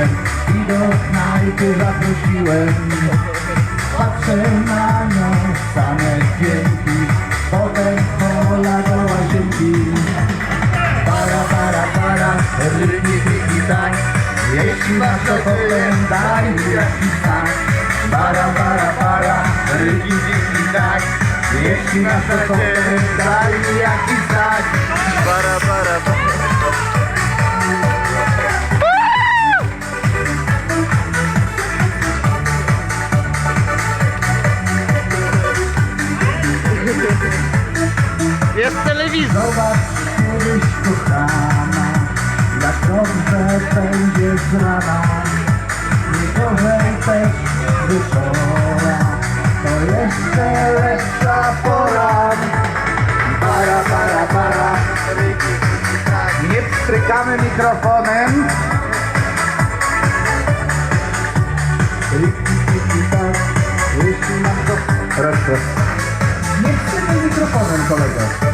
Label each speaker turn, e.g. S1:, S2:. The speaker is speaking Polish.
S1: I do knajpy zaprosiłem Patrzę na nią same dźwięki Potem pola do łazienki Para, para, para, ryki, ryki, tak Jeśli masz potem daj mi jakiś znak Para, para, para, ryki, ryki, tak Jeśli masz potem daj mi jakiś znak
S2: Jest telewizor.
S1: Zobacz kiedyś kochana Jak dobrze będzie z rana Niegorzej też wieczora To jeszcze lepsza pora. Para, para, para. Nie pstrykamy mikrofonem. Riki, tak. Nie pstrykaj mikrofonem kolego